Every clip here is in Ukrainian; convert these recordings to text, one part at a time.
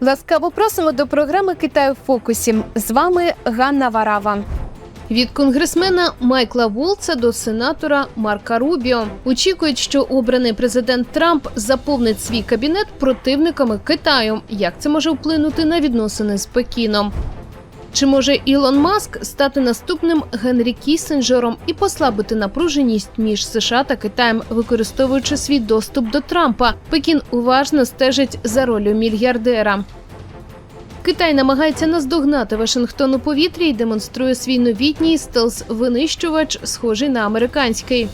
Ласкаво просимо до програми Китай в фокусі. З вами Ганна Варава. Від конгресмена Майкла Волца до сенатора Марка Рубіо очікують, що обраний президент Трамп заповнить свій кабінет противниками Китаю. Як це може вплинути на відносини з Пекіном? Чи може Ілон Маск стати наступним Генрі Кісінджером і послабити напруженість між США та Китаєм, використовуючи свій доступ до Трампа? Пекін уважно стежить за ролью мільярдера. Китай намагається наздогнати Вашингтон у повітрі і демонструє свій новітній стелс-винищувач, схожий на американський.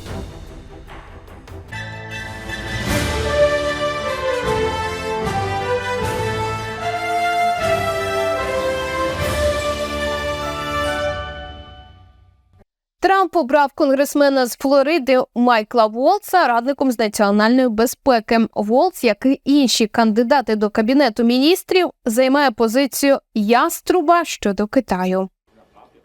Трамп обрав конгресмена з Флориди Майкла Волца радником з національної безпеки. Волц, як і інші кандидати до кабінету міністрів, займає позицію яструба щодо Китаю.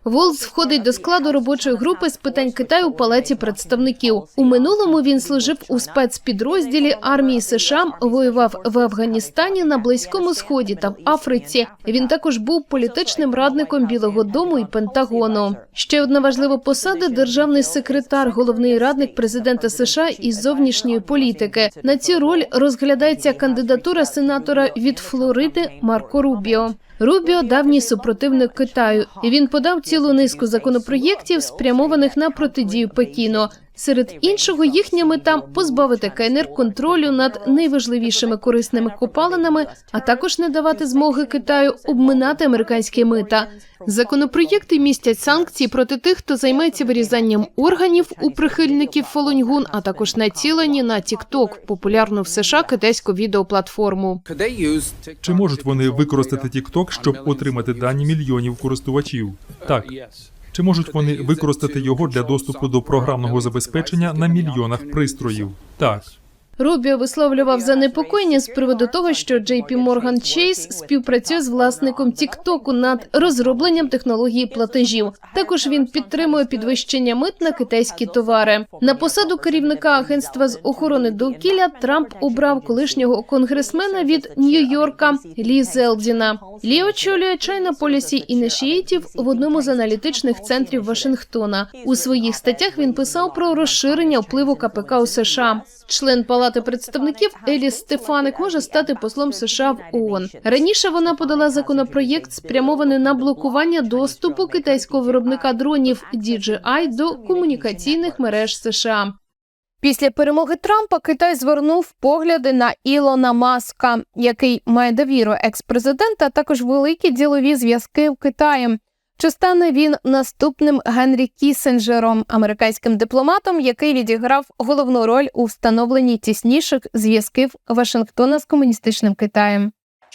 Волц входить до складу робочої групи з питань Китаю у палаті представників. У минулому він служив у спецпідрозділі армії США, воював в Афганістані на Близькому Сході та в Африці. Він також був політичним радником Білого Дому і Пентагону. Ще одна важлива посада державний секретар, головний радник президента США із зовнішньої політики. На цю роль розглядається кандидатура сенатора від Флориди Марко Рубіо. Рубіо давній супротивник Китаю, і він подав цілу низку законопроєктів, спрямованих на протидію Пекіну. Серед іншого, їхня мета позбавити КНР контролю над найважливішими корисними копалинами, а також не давати змоги Китаю обминати американські мита. Законопроєкти містять санкції проти тих, хто займається вирізанням органів у прихильників Фолуньгун, а також націлені на TikTok, популярну в США китайську відеоплатформу. Чи можуть вони використати TikTok, щоб отримати дані мільйонів користувачів? Так. Чи можуть вони використати його для доступу до програмного забезпечення на мільйонах пристроїв? Так. Рубіо висловлював занепокоєння з приводу того, що JP Morgan Chase співпрацює з власником TikTok над розробленням технології платежів. Також він підтримує підвищення мит на китайські товари. На посаду керівника агентства з охорони довкілля Трамп обрав колишнього конгресмена від Нью-Йорка Лі Зелдіна. Лі очолює China Policy Initiative в одному з аналітичних центрів Вашингтона. У своїх статтях він писав про розширення впливу КПК у США. Член Палати представників Еліс Стефаник може стати послом США в ООН. Раніше вона подала законопроєкт, спрямований на блокування доступу китайського виробника дронів DJI до комунікаційних мереж США. Після перемоги Трампа Китай звернув погляди на Ілона Маска, який має довіру екс-президента, а також великі ділові зв'язки в Китаї. Чи стане він наступним Генрі Кісенджером, американським дипломатом, який відіграв головну роль у встановленні тісніших зв'язків Вашингтона з комуністичним Китаєм?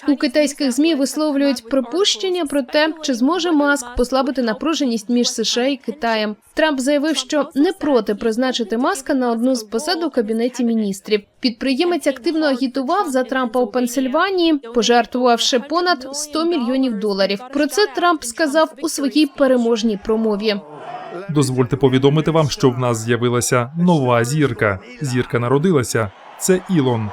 У китайських змі висловлюють припущення про те, чи зможе Маск послабити напруженість між США і Китаєм. Трамп заявив, що не проти призначити Маска на одну з посад у кабінеті міністрів. Підприємець активно агітував за Трампа у Пенсильванії, пожертвувавши понад 100 мільйонів доларів. Про це Трамп сказав у своїй переможній промові. Дозвольте повідомити вам, що в нас з'явилася нова зірка. Зірка народилася. Це Ілон.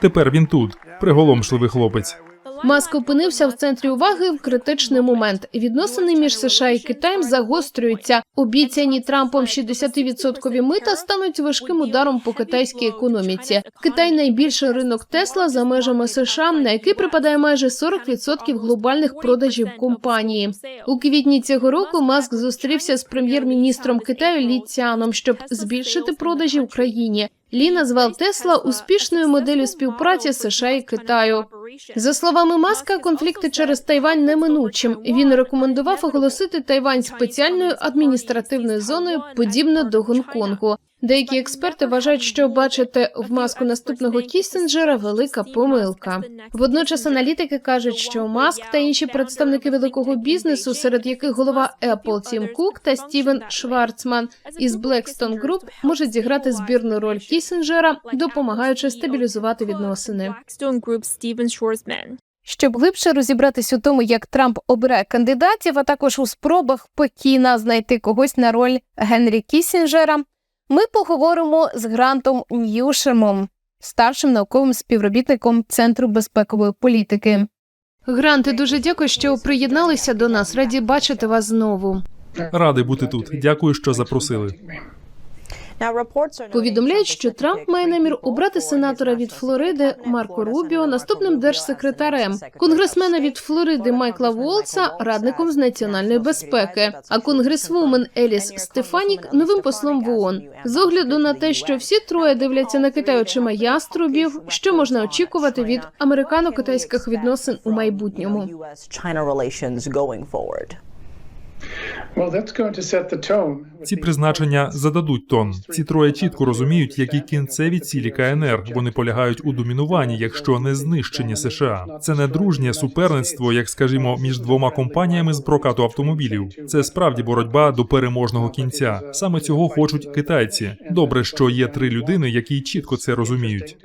Тепер він тут. Приголомшливий хлопець. Маск опинився в центрі уваги в критичний момент. Відносини між США і Китаєм загострюються. Обіцяні Трампом 60% мита стануть важким ударом по китайській економіці. Китай найбільший ринок Тесла за межами США, на який припадає майже 40% глобальних продажів компанії. У квітні цього року Маск зустрівся з прем'єр-міністром Китаю Лі щоб збільшити продажі в країні. Лі назвав Тесла успішною моделлю співпраці США і Китаю. За словами Маска, конфлікти через Тайвань неминучим. Він рекомендував оголосити Тайвань спеціальною адміністративною зоною, подібно до Гонконгу. Деякі експерти вважають, що бачити в маску наступного Кіссінджера велика помилка. Водночас аналітики кажуть, що Маск та інші представники великого бізнесу, серед яких голова Apple Тім Кук та Стівен Шварцман із Blackstone Group, можуть зіграти збірну роль Кіссінджера, допомагаючи стабілізувати відносини. Щоб глибше розібратись у тому, як Трамп обирає кандидатів, а також у спробах Пекіна знайти когось на роль Генрі Кісінджера, ми поговоримо з Грантом Ньюшемом. старшим науковим співробітником Центру безпекової політики. Гранти дуже дякую, що приєдналися до нас. Раді бачити вас знову. Радий бути тут. Дякую, що запросили. Повідомляють, що Трамп має намір обрати сенатора від Флориди Марко Рубіо наступним держсекретарем, конгресмена від Флориди Майкла Волца радником з національної безпеки, а конгресвумен Еліс Стефанік новим послом в ООН. З огляду на те, що всі троє дивляться на Китай очима яструбів, що можна очікувати від американо-китайських відносин у майбутньому. Ці призначення зададуть тон. Ці троє чітко розуміють, які кінцеві цілі КНР. Вони полягають у домінуванні, якщо не знищенні США. Це не дружнє суперництво, як скажімо, між двома компаніями з прокату автомобілів. Це справді боротьба до переможного кінця. Саме цього хочуть китайці. Добре, що є три людини, які чітко це розуміють.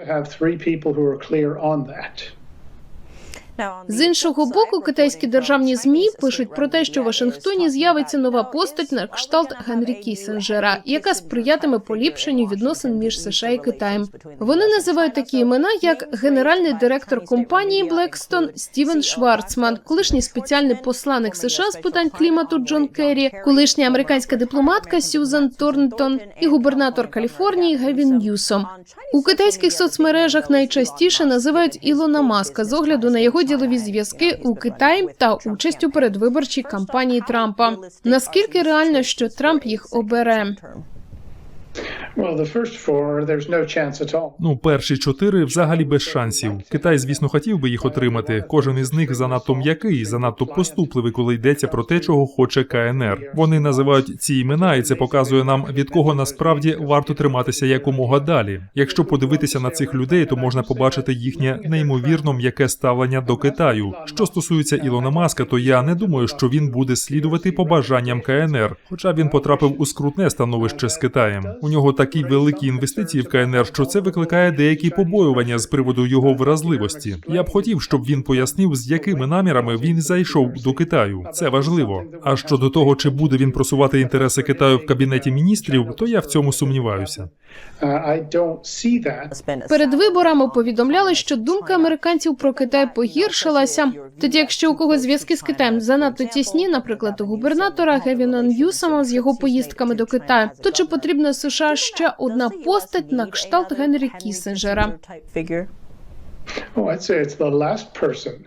З іншого боку, китайські державні змі пишуть про те, що в Вашингтоні з'явиться нова постать на кшталт Генрі Кісінджера, яка сприятиме поліпшенню відносин між США і Китаєм. Вони називають такі імена, як генеральний директор компанії Блекстон Стівен Шварцман, колишній спеціальний посланник США з питань клімату Джон Керрі, колишня американська дипломатка Сюзан Торнтон і губернатор Каліфорнії Гевін Ньюсом. У китайських соцмережах найчастіше називають Ілона Маска з огляду на його ділові зв'язки у Китаї та участь у передвиборчій кампанії Трампа. Наскільки реально, що Трамп їх обере? Ну, перші чотири взагалі без шансів. Китай, звісно, хотів би їх отримати. Кожен із них занадто м'який, занадто поступливий, коли йдеться про те, чого хоче КНР. Вони називають ці імена, і це показує нам, від кого насправді варто триматися якомога далі. Якщо подивитися на цих людей, то можна побачити їхнє неймовірно м'яке ставлення до Китаю. Що стосується Ілона Маска, то я не думаю, що він буде слідувати побажанням КНР, хоча він потрапив у скрутне становище з Китаєм. У нього такі великі інвестиції в КНР, що це викликає деякі побоювання з приводу його вразливості. Я б хотів, щоб він пояснив, з якими намірами він зайшов до Китаю. Це важливо. А щодо того, чи буде він просувати інтереси Китаю в кабінеті міністрів, то я в цьому сумніваюся. Перед виборами повідомляли, що думка американців про Китай погіршилася. Тоді, якщо у когось зв'язки з Китаєм занадто тісні, наприклад, у губернатора Гевіна Ньюсома з його поїздками до Китаю, то чи потрібна США ще одна постать на кшталт Генрі Кісінджера?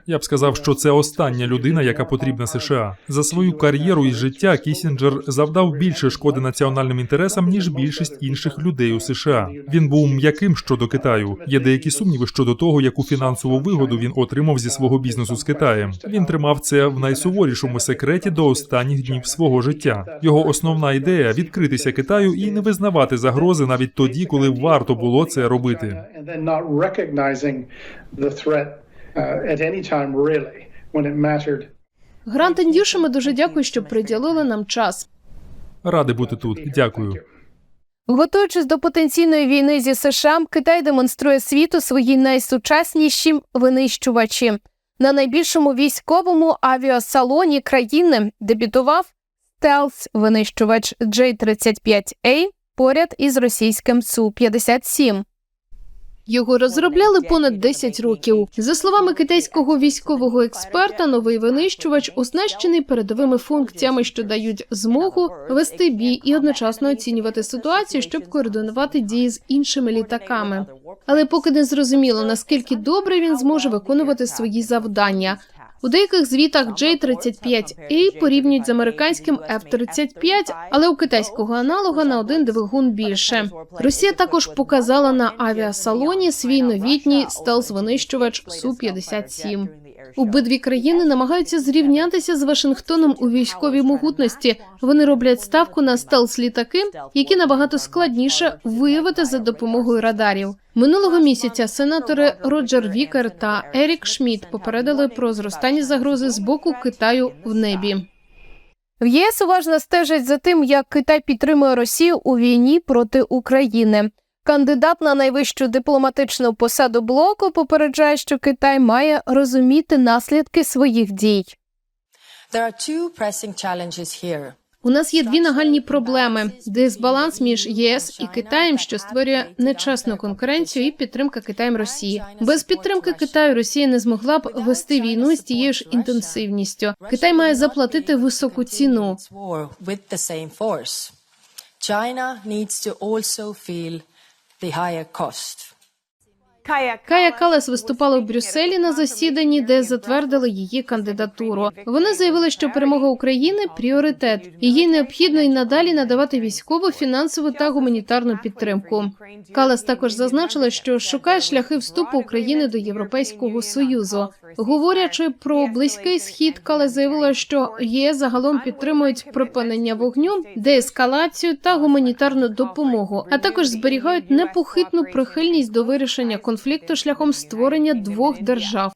Я б сказав, що це остання людина, яка потрібна США. За свою кар'єру і життя Кісінджер завдав більше шкоди національним інтересам ніж більшість інших людей у США. Він був м'яким щодо Китаю. Є деякі сумніви щодо того, яку фінансову вигоду він отримав зі свого бізнесу з Китаєм. Він тримав це в найсуворішому секреті до останніх днів свого життя. Його основна ідея відкритися Китаю і не визнавати загрози навіть тоді, коли варто було це робити. The threat uh, at any time, really, when it mattered. Грант Індюшиме дуже дякую, що приділили нам час. Радий бути тут. Дякую. Готуючись до потенційної війни зі США, Китай демонструє світу свої найсучасніші винищувачі. На найбільшому військовому авіасалоні країни дебютував стелс винищувач J-35A поряд із російським Су-57. Його розробляли понад 10 років. За словами китайського військового експерта, новий винищувач оснащений передовими функціями, що дають змогу вести бій і одночасно оцінювати ситуацію, щоб координувати дії з іншими літаками. Але поки не зрозуміло наскільки добре він зможе виконувати свої завдання. У деяких звітах J-35A порівнюють з американським F-35, але у китайського аналога на один двигун більше. Росія також показала на авіасалоні свій новітній стелс-винищувач Су-57. Обидві країни намагаються зрівнятися з Вашингтоном у військовій могутності. Вони роблять ставку на стелс-літаки, які набагато складніше виявити за допомогою радарів. Минулого місяця сенатори Роджер Вікер та Ерік Шмідт попередили про зростання загрози з боку Китаю в небі. В ЄС уважно стежать за тим, як Китай підтримує Росію у війні проти України. Кандидат на найвищу дипломатичну посаду блоку попереджає, що Китай має розуміти наслідки своїх дій. There are two pressing challenges here. У нас є дві нагальні проблеми: дисбаланс між ЄС і Китаєм, що створює нечесну конкуренцію, і підтримка Китаєм Росії. Без підтримки Китаю Росія не змогла б вести війну з тією ж інтенсивністю. Китай має заплатити високу ціну. China needs to also feel the higher cost. Кая Калас виступала в Брюсселі на засіданні, де затвердили її кандидатуру. Вони заявили, що перемога України пріоритет, і їй необхідно й надалі надавати військову, фінансову та гуманітарну підтримку. Калас також зазначила, що шукає шляхи вступу України до Європейського союзу. Говорячи про близький схід, Калас заявила, що ЄС загалом підтримують припинення вогню, деескалацію та гуманітарну допомогу, а також зберігають непохитну прихильність до вирішення конфлікту шляхом створення двох держав.